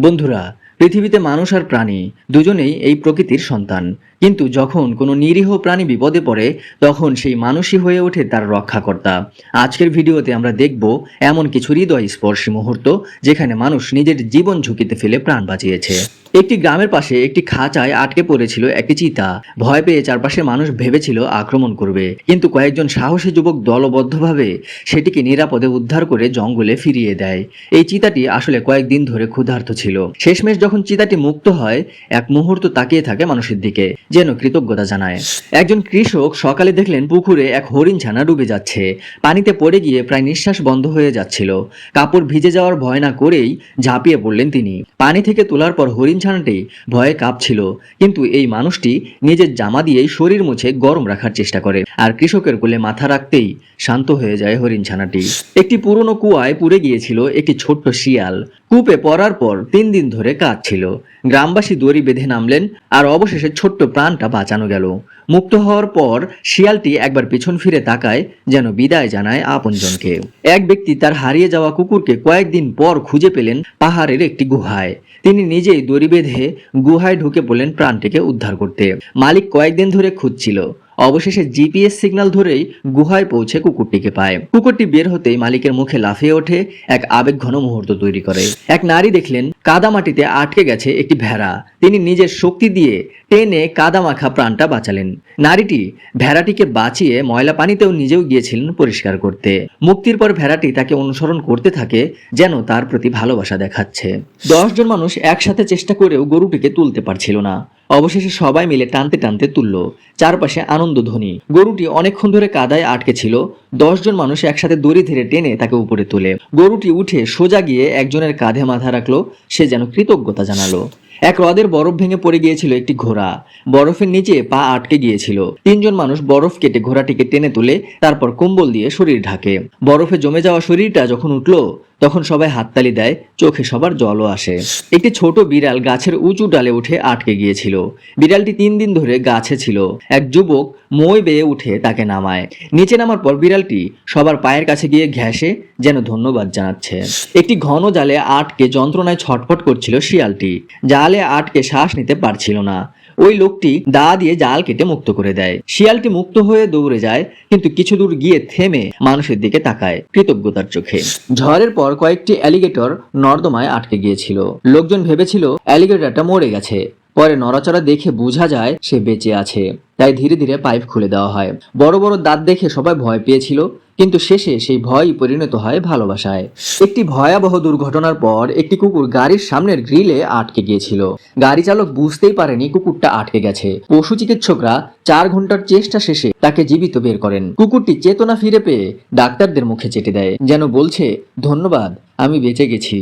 বন্ধুরা, পৃথিবীতে মানুষ আর প্রাণী দুজনেই এই প্রকৃতির সন্তান। কিন্তু যখন কোনো নিরীহ প্রাণী বিপদে পড়ে, তখন সেই মানুষই হয়ে ওঠে তার রক্ষাকর্তা। আজকের ভিডিওতে আমরা দেখব এমন কিছু হৃদয় স্পর্শী মুহূর্ত, যেখানে মানুষ নিজের জীবন ঝুঁকিতে ফেলে প্রাণ বাঁচিয়েছে। একটি গ্রামের পাশে একটি খাঁচায় আটকে পড়েছিল একটি চিতা। ভয় পেয়ে চারপাশে মানুষ ভেবেছিল আক্রমণ করবে। কিন্তু কয়েকজন সাহসী যুবক দলবদ্ধভাবে সেটিকে নিরাপদে উদ্ধার করে জঙ্গলে ফিরিয়ে দেয়। এই চিতাটি আসলে কয়েকদিন ধরে ক্ষুধার্ত ছিল। শেষমেশ যখন চিতাটি মুক্ত হয়, এক মুহূর্ত তাকিয়ে থাকে মানুষের দিকে, যেন কৃতজ্ঞতা জানায়। একজন কৃষক সকালে দেখলেন পুকুরে এক হরিণ ছানা ডুবে যাচ্ছে। পানিতে পড়ে গিয়ে প্রায় নিঃশ্বাস বন্ধ হয়ে যাচ্ছিল। কাপড় ভিজে যাওয়ার ভয় না করেই ঝাঁপিয়ে পড়লেন তিনি। পানি থেকে তোলার পর হরিণ ছানাটি ভয়ে কাঁপছিল, কিন্তু এই মানুষটি নিজের জামা দিয়েই শরীর মুছে গরম রাখার চেষ্টা করে। আর কৃষকের কোলে মাথা রাখতেই শান্ত হয়ে যায় হরিণ ছানাটি। একটি পুরনো কুয়ায় পুড়ে গিয়েছিল একটি ছোট্ট শিয়াল। কূপে পড়ার পর তিন দিন ধরে কাঁদছিল। গ্রামবাসী দড়ি বেঁধে নামলেন, আর অবশেষে ছোট্ট প্রাণটা বাঁচানো গেল। মুক্ত হওয়ার পর শিয়ালটি একবার পিছন ফিরে তাকায়, যেন বিদায় জানায় আপনজনকে। এক ব্যক্তি তার হারিয়ে যাওয়া কুকুরকে কয়েকদিন পর খুঁজে পেলেন পাহাড়ের একটি গুহায়। তিনি নিজেই দড়ি বেঁধে গুহায় ঢুকে পড়লেন প্রাণটিকে উদ্ধার করতে। মালিক কয়েকদিন ধরে খুঁজছিল। অবশেষে জিপিএস সিগন্যাল ধরেই গুহায় পৌঁছে কুকুরটিকে পায়। কুকুরটি বের হতেই মালিকের মুখে লাফিয়ে ওঠে, এক আবেগঘন মুহূর্ত তৈরি করে। এক নারী দেখলেন কাদামাটিতে আটকে গেছে একটি ভেড়া। তিনি নিজের শক্তি দিয়ে টেনে কাদামাখা প্রাণটা বাঁচালেন। নারীটি ভেড়াটিকে বাঁচিয়ে ময়লা পানিতেও নিজেও গিয়েছিলেন পরিষ্কার করতে। মুক্তির পর ভেড়াটি তাকে অনুসরণ করতে থাকে, যেন তার প্রতি ভালোবাসা দেখাচ্ছে। দশজন মানুষ একসাথে চেষ্টা করেও গরুটিকে তুলতে পারছিল না। অবশেষে সবাই মিলে টানতে টানতে তুলল। চারপাশে আনন্দ ধ্বনি। গরুটি অনেকক্ষণ ধরে কাদায় আটকে ছিল। দশজন মানুষ একসাথে দড়ি ধরে টেনে তাকে উপরে তুলে। গরুটি উঠে সোজা গিয়ে একজনের কাঁধে মাথা রাখল। সে যেন কৃতজ্ঞতা জানালো। এক হ্রদের বরফ ভেঙে পড়ে গিয়েছিল একটি ঘোড়া। বরফের নিচে পা আটকে গিয়েছিল। তিনজন মানুষ বরফ কেটে ঘোড়াটিকে টেনে তুলে তারপর কম্বল দিয়ে শরীর ঢাকে। বরফে জমে যাওয়া শরীরটা যখন উঠল, তখন সবাই হাততালি দেয়, চোখে সবার জলও আসে। একটি ছোট বিড়াল গাছের উঁচু ডালে উঠে আটকে গিয়েছিল। বিড়ালটি তিন দিন ধরে গাছে ছিল। এক যুবক মই বেয়ে উঠে তাকে নামায়। নিচে নামার পর বিড়ালটি সবার পায়ের কাছে গিয়ে ঘেঁষে যেন ধন্যবাদ জানাচ্ছে। একটি ঘন জালে আটকে যন্ত্রণায় ছটফট করছিল শিয়ালটি জালে আটকে শ্বাস নিতে পারছিল না। ওই লোকটি দা দিয়ে জাল কেটে মুক্ত করে দেয়। শিয়ালটি মুক্ত হয়ে দৌড়ে যায়, কিন্তু কিছু দূর গিয়ে থেমে মানুষের দিকে তাকায় কৃতজ্ঞতার চোখে। ঝড়ের পর কয়েকটি অ্যালিগেটর নর্দমায় আটকে গিয়েছিল। লোকজন ভেবেছিল অ্যালিগেটরটা মরে গেছে। পরে নড়াচড়া দেখে বোঝা যায় সে বেঁচে আছে। তাই ধীরে ধীরে পাইপ খুলে দেওয়া হয়। বড় বড় দাঁত দেখে সবাই ভয় পেয়েছিল। কিন্তু শেষে সেই ভয়ই পরিণত হয় ভালোবাসায়। একটি ভয়াবহ দুর্ঘটনার পর একটি কুকুর গাড়ির সামনের গ্রিলে আটকে গিয়েছিল। গাড়ি চালক বুঝতেই পারেনি কুকুরটা আটকে গেছে। পশু চিকিৎসকরা চার ঘণ্টার চেষ্টা শেষে তাকে জীবিত বের করেন। কুকুরটি চেতনা ফিরে পেয়ে ডাক্তারদের মুখে চেটে দেয়, যেন বলছে, ধন্যবাদ আমি বেঁচে গেছি।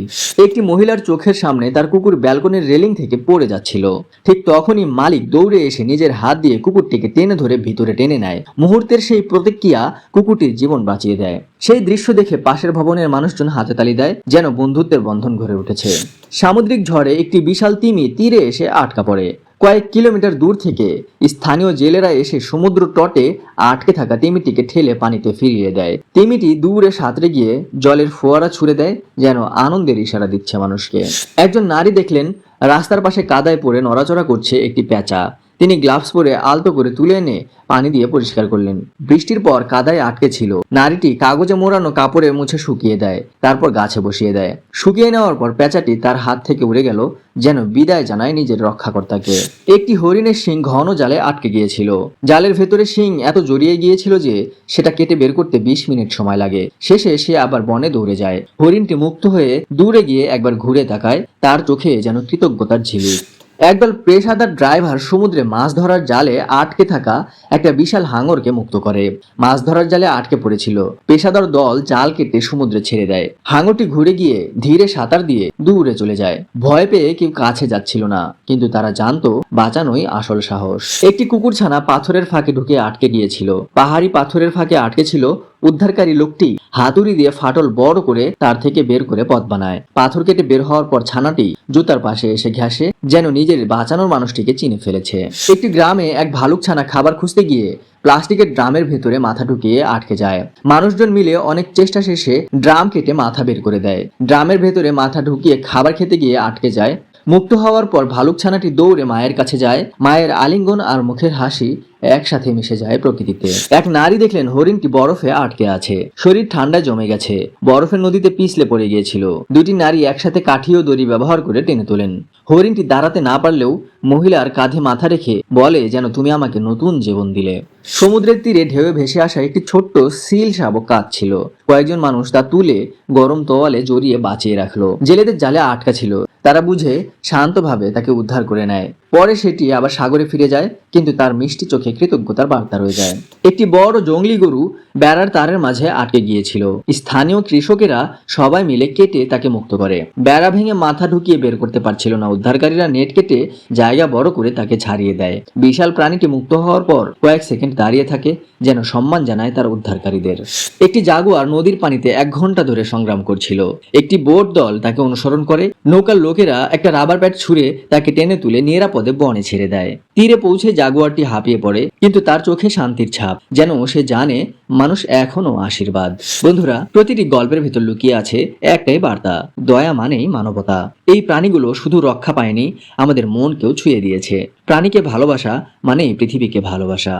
একটি মহিলার চোখের সামনে তার কুকুর ব্যালকনির রেলিং থেকে পড়ে যাচ্ছিল। ঠিক তখনই মালিক দৌড়ে এসে নিজের হাত দিয়ে কুকুরটিকে টেনে ধরে ভিতরে টেনে নেয়। মুহূর্তের সেই প্রতিক্রিয়া কুকুরটির জীবন বাঁচিয়ে দেয়। সেই দৃশ্য দেখে পাশের ভবনের মানুষজন হাতে তালি দেয়, যেন বন্ধুত্বের বন্ধন ঘরে উঠেছে। সামুদ্রিক ঝড়ে একটি বিশাল তিমি তীরে এসে আটকা পড়ে। কয়েক কিলোমিটার দূর থেকে স্থানীয় জেলেরা এসে সমুদ্র তটে আটকে থাকা তিমিটিকে ঠেলে পানিতে ফিরিয়ে দেয়। তিমিটি দূরে সাঁতরে গিয়ে জলের ফোয়ারা ছুড়ে দেয়, যেন আনন্দের ইশারা দিচ্ছে মানুষকে। একজন নারী দেখলেন, রাস্তার পাশে কাদায় পড়ে নড়াচড়া করছে একটি পেঁচা তিনি গ্লাভস পরে আলতো করে তুলে এনে পানি দিয়ে পরিষ্কার করলেন। বৃষ্টির পর কাদায় আটকে ছিল। নারীটি কাগজে মোড়ানো কাপড়ে মুছে শুকিয়ে দেয়, তারপর গাছে বসিয়ে দেয়। শুকিয়ে নেওয়ার পর পেঁচাটি তার হাত থেকে উড়ে গেল, যেন বিদায় জানায় নিজের রক্ষাকর্তাকে। একটি হরিণের শিং ঘন জালে আটকে গিয়েছিল। জালের ভেতরে শিং এত জড়িয়ে গিয়েছিল যে সেটা কেটে বের করতে বিশ মিনিট সময় লাগে। শেষে সে আবার বনে দৌড়ে যায়। হরিণটি মুক্ত হয়ে দূরে গিয়ে একবার ঘুরে তাকায় তার চোখে যেন কৃতজ্ঞতার ঝিলিক। একদল পেশাদার ড্রাইভার সমুদ্রে মাছ ধরার জালে আটকে থাকা একটা বিশাল হাঙরকে মুক্ত করে। মাছ ধরার জালে আটকে পড়েছিল। পেশাদার দল জাল কেটে সমুদ্রে ছেড়ে দেয়। হাঙরটি ঘুরে গিয়ে ধীরে সাঁতার দিয়ে দূরে চলে যায়। ভয় পেয়ে কেউ কাছে যাচ্ছিল না, কিন্তু তারা জানতো বাঁচানোই আসল সাহস। একটি কুকুরছানা পাথরের ফাঁকে ঢুকে আটকে গিয়েছিল। পাহাড়ি পাথরের ফাঁকে আটকে ছিল উদ্ধারকারী লোকটি হাতুড়ি দিয়ে ফাটল বড় করে তার থেকে বের করে পথ বানায়। পাথর কেটে বের হওয়ার পর ছানাটি জুতার পাশে এসে ঘেঁষে যেন নিজের বাঁচানোর মানুষটিকে চিনে ফেলেছে। একটি গ্রামে এক ভালুক ছানা খাবার খুঁজতে গিয়ে প্লাস্টিকের ড্রামের ভেতরে মাথা ঢুকিয়ে আটকে যায়। মানুষজন মিলে অনেক চেষ্টা শেষে ড্রাম কেটে মাথা বের করে দেয়। ড্রামের ভেতরে মাথা ঢুকিয়ে খাবার খেতে গিয়ে আটকে যায়। মুক্ত হওয়ার পর ভালুক ছানাটি দৌড়ে মায়ের কাছে যায়। মায়ের আলিঙ্গন আর মুখের হাসি একসাথে মিশে যায় প্রকৃতিতে। এক নারী দেখলেন হরিণটি বরফে আটকে আছে। শরীর ঠান্ডা জমে গেছে। বরফের নদীতে পিছলে পড়ে গিয়েছিল। দুটি নারী একসাথে কাঠি ও দড়ি ব্যবহার করে টেনে তোলেন। হরিণটি দাঁড়াতে না পারলেও মহিলার কাঁধে মাথা রেখে বলে, যেন তুমি আমাকে নতুন জীবন দিলে। সমুদ্রের তীরে ঢেউয়ে ভেসে আসা একটি ছোট্ট সিল শাবক কাজ ছিল। কয়েকজন মানুষ তা তুলে গরম তোয়ালে জড়িয়ে বাঁচিয়ে রাখল। জেলেদের জালে আটকা ছিল। তারা বুঝে শান্তভাবে তাকে উদ্ধার করে নেয়। পরে সেটি আবার সাগরে ফিরে যায়। কিন্তু তার মিষ্টি চোখে কৃতজ্ঞতার বার্তা রয়ে যায়। একটি বড় জঙ্গলি গরু বেড়ার তারের মাঝে আটকে গিয়েছিল। স্থানীয় কৃষকেরা সবাই মিলে কেটে তাকে মুক্ত করে। বেড়া ভেঙে মাথা ঢুকিয়ে বের করতে পারছিল না। উদ্ধারকারীরা নেট কেটে জায়গা বড় করে তাকে ছাড়িয়ে দেয়। বিশাল প্রাণীটি মুক্ত হওয়ার পর কয়েক সেকেন্ড দাঁড়িয়ে থাকে, যেন সম্মান জানায় তার উদ্ধারকারীদের। একটি জাগুয়ার নদীর পানিতে এক ঘণ্টা ধরে সংগ্রাম করছিল। একটি বোট দল তাকে অনুসরণ করে। নৌকার লোকেরা একটা রাবার প্যাড ছুঁড়ে তাকে টেনে তুলে নিরাপদে বনে ছেড়ে দেয়। তীরে পৌঁছে জাগুয়ারটি হাঁপিয়ে পড়ে, কিন্তু তার চোখে শান্তির ছাপ, যেন সে জানে মানুষ এখনও আশীর্বাদ। বন্ধুরা, প্রতিটি গল্পের ভেতর লুকিয়ে আছে একটাই বার্তা, দয়া মানেই মানবতা। এই প্রাণীগুলো শুধু রক্ষা পায়নি, আমাদের মনকেও ছুঁয়ে দিয়েছে। প্রাণীকে ভালোবাসা মানেই পৃথিবীকে ভালোবাসা।